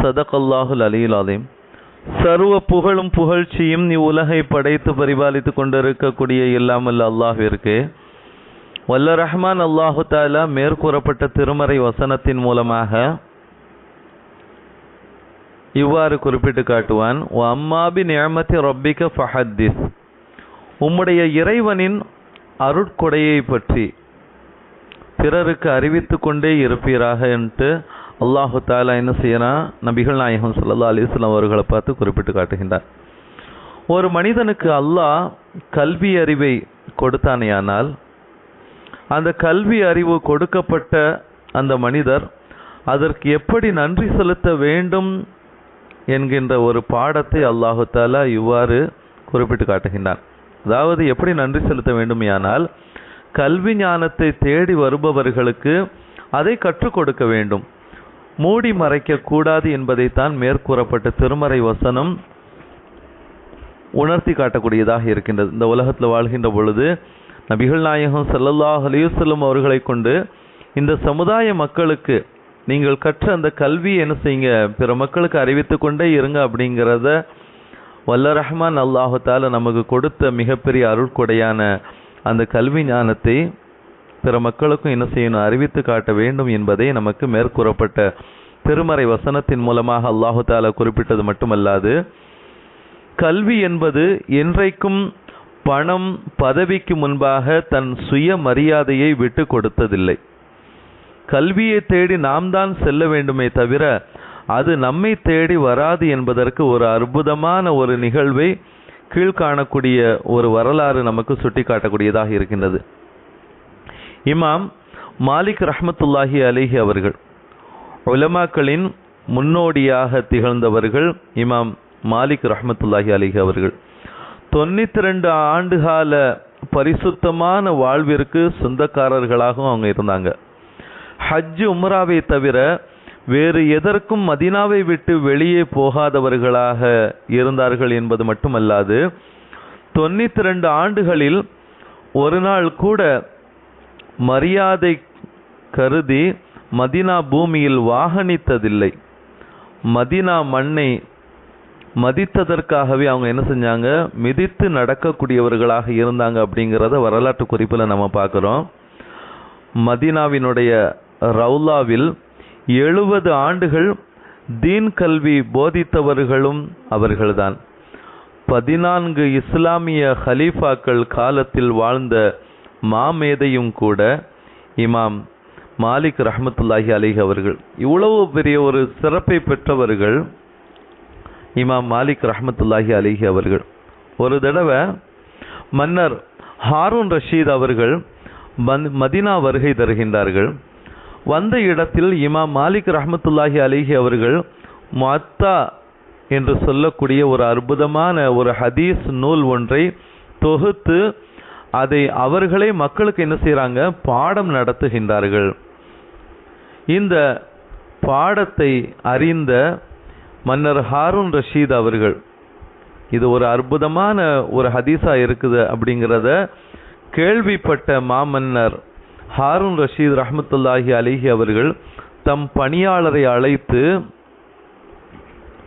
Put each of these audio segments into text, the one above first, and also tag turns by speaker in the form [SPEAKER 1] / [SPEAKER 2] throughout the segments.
[SPEAKER 1] சதகல்லாஹுல் அலியுல் அலீம். சர்வ புகழும் புகழ்ச்சியும் நீ உலகை படைத்து பரிபாலித்து கொண்டிருக்கக்கூடிய இல்லாமல் அல்லாஹிற்கு வல்ல ரஹ்மான் அல்லாஹு தாலா மேற்கூறப்பட்ட திருமறை வசனத்தின் மூலமாக இவ்வாறு குறிப்பிட்டு காட்டுவான். ஓ அம்மாபி நியமத்தி ரப்பிக்க ஃபஹத்திஸ். உம்முடைய இறைவனின் அருட்கொடையை பற்றி பிறருக்கு அறிவித்து கொண்டே இருப்பீராக என்று அல்லாஹு தாலா என்ன செய்யறான் நபிகள் நாயகம் சல்லா அலிஸ்லாம் அவர்களை பார்த்து குறிப்பிட்டு காட்டுகின்றார். ஒரு மனிதனுக்கு அல்லாஹ் கல்வி அறிவை கொடுத்தானேயானால் அந்த கல்வி அறிவு கொடுக்கப்பட்ட அந்த மனிதர் அதற்கு எப்படி நன்றி செலுத்த வேண்டும் என்கின்ற ஒரு பாடத்தை அல்லாஹு தாலா இவ்வாறு குறிப்பிட்டு காட்டுகின்றான். அதாவது எப்படி நன்றி செலுத்த வேண்டுமையானால் கல்வி ஞானத்தை தேடி வருபவர்களுக்கு அதை கற்றுக் கொடுக்க வேண்டும். மூடி மறைக்க கூடாது என்பதைத்தான் மேற்கூறப்பட்ட திருமறை வசனம் உணர்த்தி காட்டக்கூடியதாக இருக்கின்றது. இந்த உலகத்தில் வாழ்கின்ற பொழுது நபிகள் நாயகம் ஸல்லல்லாஹு அலைஹி அவர்களை கொண்டு இந்த சமுதாய மக்களுக்கு நீங்கள் கற்ற அந்த கல்வி என்ன செய்யுங்க? பிற மக்களுக்கு அறிவித்து கொண்டே இருங்க அப்படிங்கிறத வல்ல ரஹ்மான் அல்லாஹு நமக்கு கொடுத்த மிகப்பெரிய அருட்கொடையான அந்த கல்வி ஞானத்தை பிற மக்களுக்கும் என்ன செய்யணும்? அறிவித்து காட்ட வேண்டும் என்பதை நமக்கு மேற்கூறப்பட்ட திருமறை வசனத்தின் மூலமாக அல்லாஹு தாலா குறிப்பிட்டது மட்டுமல்லாது கல்வி என்பது என்றைக்கும் பணம் பதவிக்கு முன்பாக தன் சுய மரியாதையை விட்டு கொடுத்ததில்லை. கல்வியை தேடி நாம் தான் செல்ல வேண்டுமே தவிர அது நம்மை தேடி வராது என்பதற்கு ஒரு அற்புதமான ஒரு நிகழ்வை கீழ்காணக்கூடிய ஒரு வரலாறு நமக்கு சுட்டிக்காட்டக்கூடியதாக இருக்கின்றது. இமாம் மாலிக் ரஹ்மத்துல்லாஹி அலிஹி அவர்கள் உலமாக்களின் முன்னோடியாக திகழ்ந்தவர்கள் இமாம் மாலிக் ரஹமத்துல்லாஹி அலிஹி அவர்கள். தொண்ணூற்றி ரெண்டு ஆண்டுகால பரிசுத்தமான வாழ்விற்கு சொந்தக்காரர்களாகவும் அவங்க இருந்தாங்க. ஹஜ் உம்ராவை தவிர வேறு எதற்கும் மதினாவை விட்டு வெளியே போகாதவர்களாக இருந்தார்கள் என்பது மட்டுமல்லாது தொண்ணூற்றி ரெண்டு ஆண்டுகளில் ஒரு நாள் கூட மரியாதை கருதி மதினா பூமியில் வாகனித்ததில்லை. மதினா மண்ணை மதித்ததற்காகவே அவங்க என்ன செஞ்சாங்க? மிதித்து நடக்கக்கூடியவர்களாக இருந்தாங்க அப்படிங்கிறத வரலாற்று குறிப்பில் நம்ம பார்க்குறோம். மதினாவினுடைய ரவுலாவில் எழுபது ஆண்டுகள் தீன் கல்வி போதித்தவர்களும் அவர்கள்தான். பதினான்கு இஸ்லாமிய ஹலீஃபாக்கள் காலத்தில் வாழ்ந்த மாமேதையும் கூட இமாம் மாலிக் ரஹமத்துல்லாஹி அலிஹ் அவர்கள். இவ்வளவு பெரிய ஒரு சிறப்பை பெற்றவர்கள் இமாம் மாலிக் ரஹமத்துல்லாஹி அலிஹி அவர்கள். ஒரு தடவை மன்னர் ஹாரூன் ரஷீத் அவர்கள் மதினா வருகை தருகின்றார்கள். வந்த இடத்தில் இமாம் மாலிக் ரஹமத்துல்லாஹி அலிஹி அவர்கள் மத்தா என்று சொல்லக்கூடிய ஒரு அற்புதமான ஒரு ஹதீஸ் நூல் ஒன்றை தொகுத்து அதை அவர்களே மக்களுக்கு என்ன செய்கிறாங்க பாடம் நடத்துகின்றார்கள். இந்த பாடத்தை அறிந்த மன்னர் ஹாரூன் ரஷீத் அவர்கள் இது ஒரு அற்புதமான ஒரு ஹதீஸாக இருக்குது அப்படிங்கிறத கேள்விப்பட்ட மாமன்னர் ஹாரூன் ரஷீத் ரஹமத்துல்லாஹி அலிஹி அவர்கள் தம் பணியாளரை அழைத்து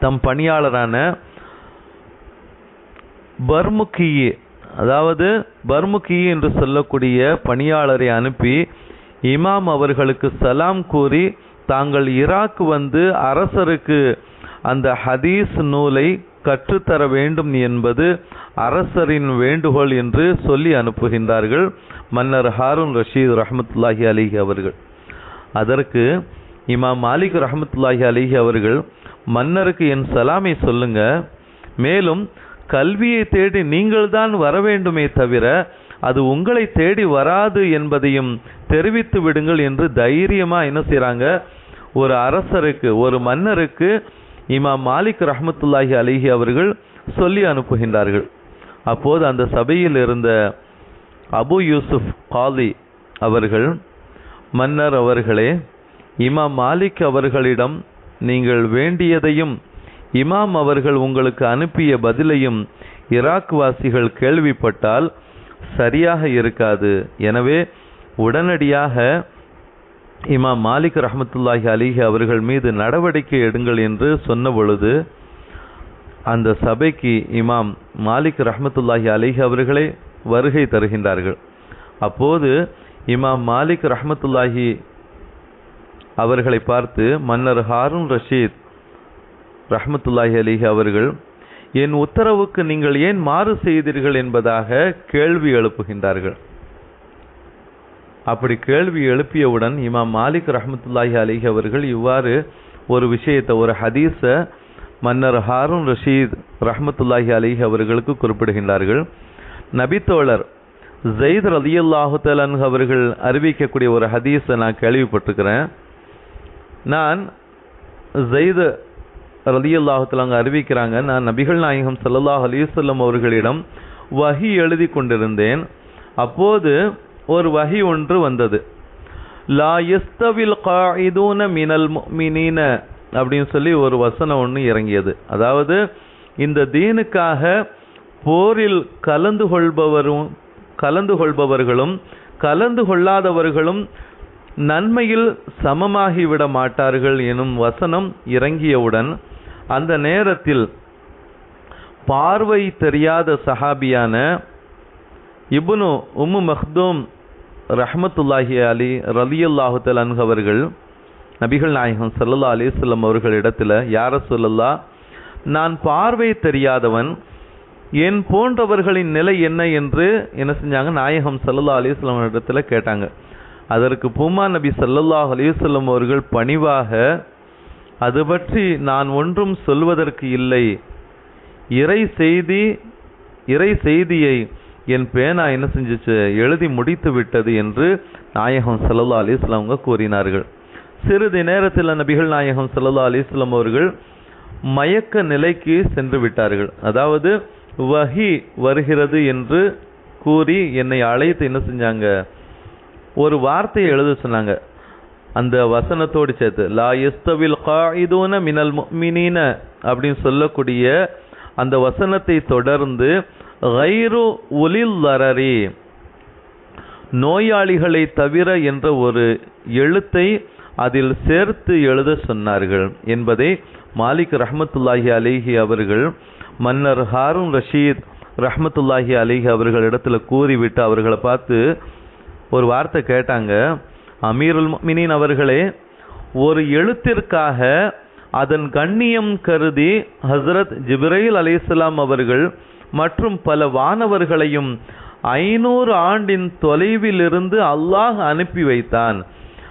[SPEAKER 1] தம் பணியாளரான பர்முக்கியே அதாவது பர்முகி என்று சொல்லக்கூடிய பணியாளரை அனுப்பி இமாம் அவர்களுக்கு சலாம் கூறி தாங்கள் ஈராக் வந்து அரசருக்கு அந்த ஹதீஸ் நூலை கற்றுத்தர வேண்டும் என்பது அரசரின் வேண்டுகோள் என்று சொல்லி அனுப்புகின்றார்கள் மன்னர் ஹாரூன் ரஷீத் ரஹமத்துல்லாஹி அலிஹி அவர்கள். அதற்கு இமாம் மாலிக் ரஹமத்துல்லாஹி அலிஹி அவர்கள் மன்னருக்கு என் சலாமை சொல்லுங்க மேலும் கல்வியை தேடி நீங்கள்தான் வர வேண்டுமே தவிர அது உங்களை தேடி வராது என்பதையும் தெரிவித்து விடுங்கள் என்று தைரியமாக என்ன செய்கிறாங்க ஒரு அரசருக்கு ஒரு மன்னருக்கு இமாம் மாலிக் ரஹமத்துல்லாஹி அலிஹி அவர்கள் சொல்லி அனுப்புகின்றார்கள். அப்போது அந்த சபையில் இருந்த அபு யூசுப் காலி அவர்கள் மன்னர் அவர்களே இமாம் மாலிக் அவர்களிடம் நீங்கள் வேண்டியதையும் இமாம் அவர்கள் உங்களுக்கு அனுப்பிய பதிலையும் ஈராக் வாசிகள் கேள்விப்பட்டால் சரியாக இருக்காது. எனவே உடனடியாக இமாம் மாலிக் ரஹமத்துல்லாஹி அலிஹி அவர்கள் மீது நடவடிக்கை எடுங்கள் என்று சொன்ன பொழுது அந்த சபைக்கு இமாம் மாலிக் ரஹமத்துல்லாஹி அலிஹி அவர்களே வருகை தருகின்றார்கள். அப்போது இமாம் மாலிக் ரஹமத்துல்லாஹி அவர்களை பார்த்து மன்னர் ஹாரூன் ரஷீத் ரஹமத்துல்லாஹி அலிஹி அவர்கள் என் உத்தரவுக்கு நீங்கள் ஏன் மாறு செய்தீர்கள் என்பதாக கேள்வி எழுப்புகின்றார்கள். அப்படி கேள்வி எழுப்பியவுடன் இமாம் மாலிக் ரஹமத்துல்லாஹி அலிஹி அவர்கள் இவ்வாறு ஒரு விஷயத்தை ஒரு ஹதீஸ மன்னர் ஹாரூன் ரஷீத் ரஹமத்துல்லாஹி அலிஹி அவர்களுக்கு குறிப்பிடுகின்றார்கள். நபித்தோழர் ஜெயித் ரலியல்லாஹு தலன் அவர்கள் அறிவிக்கக்கூடிய ஒரு ஹதீஸை நான் கேள்விப்பட்டிருக்கிறேன். நான் ஜெயித் ரலி அங்க அறிவிக்கிறாங்க. நான் நபிகள் நாயகம் ஸல்லல்லாஹு அலிசல்லம் அவர்களிடம் வகி எழுதி கொண்டிருந்தேன். அப்போது ஒரு வகி ஒன்று வந்தது. லா எஸ்தவில் காயிதூன மினல் மினின அப்படின்னு சொல்லி ஒரு வசனம் ஒன்று இறங்கியது. அதாவது இந்த தீனுக்காக போரில் கலந்து கொள்பவரும் கலந்து கொள்பவர்களும் கலந்து கொள்ளாதவர்களும் நன்மையில் சமமாகிவிட மாட்டார்கள் எனும் வசனம் இறங்கியவுடன் அந்த நேரத்தில் பார்வை தெரியாத சஹாபியான இபுனு உம்மு மஹ்தூம் ரஹமத்துல்லாஹி அலி ரலியல்லாஹு தலன்ஹு அவர்கள் நபிகள் நாயகம் சல்லல்லா அலிஸ்லம் அவர்களிடத்தில் யார சொல்லல்லா நான் பார்வை தெரியாதவன் என் போன்றவர்களின் நிலை என்ன? என்று என்ன செஞ்சாங்க? நாயகம் சல்லல்லா அலிஸ்லாம் இடத்துல கேட்டாங்க. அதற்கு பூமா நபி சல்லல்லாஹ் அலிவல்லம் அவர்கள் பணிவாக அது பற்றி நான் ஒன்றும் சொல்வதற்கு இல்லை. இறை செய்தி இறை செய்தியை என் பேனா என்ன செஞ்சுச்சு? எழுதி முடித்து விட்டது என்று நாயகம் சல்லல்லா அலிஸ்லாமங்க கூறினார்கள். சிறிது நேரத்தில் நபிகள் நாயகம் சல்லா அலிஸ்லாம் அவர்கள் மயக்க நிலைக்கு சென்று விட்டார்கள். அதாவது வகி வருகிறது என்று கூறி என்னை அழைத்து என்ன செஞ்சாங்க? ஒரு வார்த்தையை எழுத சொன்னாங்க. அந்த வசனத்தோடு சேர்த்து லா எஸ்தவில் காயிதூன மினல் மினின அப்படின்னு சொல்லக்கூடிய அந்த வசனத்தை தொடர்ந்து கைரு ஒலில் லரரி நோயாளிகளை தவிர என்ற ஒரு எழுத்தை அதில் சேர்த்து எழுத சொன்னார்கள் என்பதை மாலிக் ரஹமத்துல்லாஹி அலிஹி அவர்கள் மன்னர் ஹாரூன் ரஷீத் ரஹமத்துல்லாஹி அலிஹி அவர்களிடத்துல கூறிவிட்டு அவர்களை பார்த்து ஒரு வார்த்தை கேட்டாங்க அமீருல் மினின் அவர்களே ஒரு எழுத்திற்காக அதன் கண்ணியம் கருதி ஹசரத் ஜிப்ரைல் அலிஸ்லாம் அவர்கள் மற்றும் பல வானவர்களையும் ஐநூறு ஆண்டின் தொலைவிலிருந்து அல்லாஹ் அனுப்பி வைத்தான்.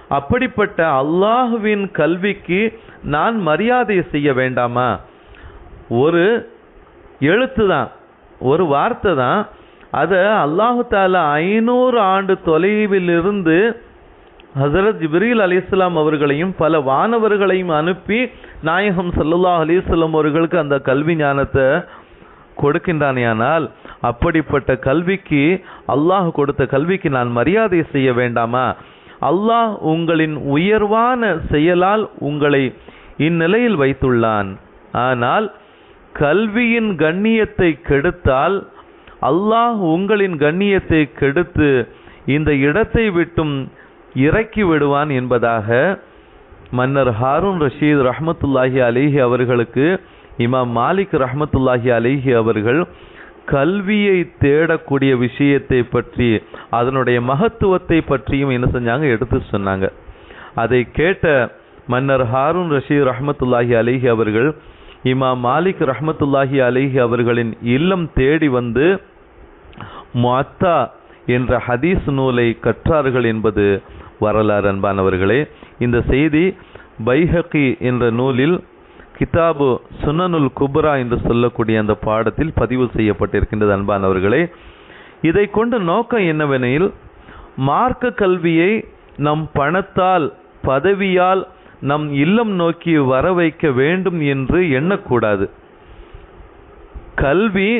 [SPEAKER 1] அப்படிப்பட்ட அல்லாஹுவின் கல்விக்கு நான் மரியாதை செய்ய வேண்டாமா? ஒரு எழுத்து தான் ஒரு வார்த்தை தான். அதை அல்லாஹு தாலா ஐநூறு ஆண்டு தொலைவிலிருந்து ஹசரத் ஜிப்ரீல் அலிஸ்லாம் அவர்களையும் பல வானவர்களையும் அனுப்பி நாயகம் சல்லுல்லா அலிஸ்லாம் அவர்களுக்கு அந்த கல்வி ஞானத்தை கொடுக்கின்றானேயானால் அப்படிப்பட்ட கல்விக்கு அல்லாஹ் கொடுத்த கல்விக்கு நான் மரியாதை செய்ய வேண்டாமா? அல்லாஹ் உங்களின் உயர்வான செயலால் உங்களை இந்நிலையில் வைத்துள்ளான். ஆனால் கல்வியின் கண்ணியத்தை கெடுத்தால் அல்லாஹ் உங்களின் கண்ணியத்தை கெடுத்து இந்த இடத்தை விட்டும் இறக்கி விடுவான் என்பதாக மன்னர் ஹாரூன் ரஷீத் ரஹமத்துல்லாஹி அலிஹி அவர்களுக்கு இமாம் மாலிக் ரஹமத்துல்லாஹி அலிஹி அவர்கள் கல்வியை தேடக்கூடிய விஷயத்தை பற்றி அதனுடைய மகத்துவத்தை பற்றியும் என்ன செஞ்சாங்க? எடுத்து சொன்னாங்க. அதை கேட்ட மன்னர் ஹாரூன் ரஷீத் ரஹமத்துல்லாஹி அலிஹி அவர்கள் இமாம் மாலிக் ரஹமத்துல்லாஹி அலிஹி அவர்களின் இல்லம் தேடி வந்து மொத்தா என்ற ஹதீஸ் நூலை கற்றார்கள் என்பது வரலாறு அன்பானவர்களே இந்த செய்தி பைஹகி என்ற நூலில் கிதாபு சுனனுல் குப்ரா என்று சொல்லக்கூடிய அந்த பாடத்தில் பதிவு செய்யப்பட்டிருக்கின்றது அன்பானவர்களே. இதை கொண்டு நோக்கம் என்னவெனில் மார்க்க கல்வியை நம் பணத்தால் பதவியால் நம் இல்லம் நோக்கி வர வைக்க வேண்டும் என்று எண்ணக்கூடாது. கல்வி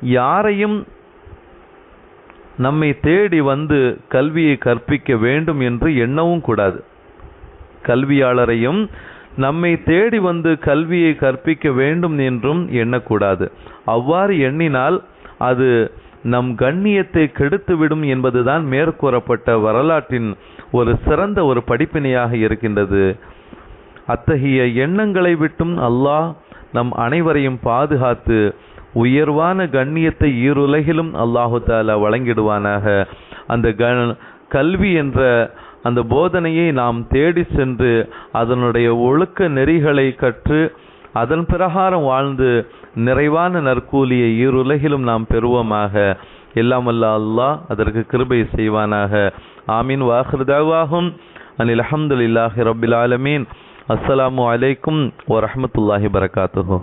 [SPEAKER 1] யாரையும் நம்மை தேடி வந்து கல்வியை கற்பிக்க வேண்டும் என்று எண்ணவும் கூடாது. கல்வியாளரையும் நம்மை தேடி வந்து கல்வியை கற்பிக்க வேண்டும் என்றும் எண்ணக்கூடாது. அவ்வாறு எண்ணினால் அது நம் கண்ணியத்தை கெடுத்துவிடும் என்பதுதான் மேற்கூறப்பட்ட வரலாற்றின் ஒரு சிறந்த ஒரு படிப்பினையாக இருக்கின்றது. அத்தகைய எண்ணங்களை விட்டும் அல்லாஹ் நம் அனைவரையும் பாதுகாத்து உயர்வான கண்ணியத்தை ஈருலகிலும் அல்லாஹு தாலா வழங்கிடுவானாக. அந்த க கல்வி என்ற அந்த போதனையை நாம் தேடி சென்று அதனுடைய ஒழுக்க நெறிகளை கற்று அதன் பிரகாரம் வாழ்ந்து நிறைவான நற்கூலியை ஈருலகிலும் நாம் பெறுவோமாக. எல்லாம் அல்ல அல்லாஹ் அதற்கு கிருபை செய்வானாக. ஆமீன். வாஹிருதாவாகும் அனில் அஹமதுல்லாஹி ரபில் ஆலமீன். அஸ்ஸலாமு அலைக்கும் வரஹமத்துல்லாஹி வரகாத்துஹு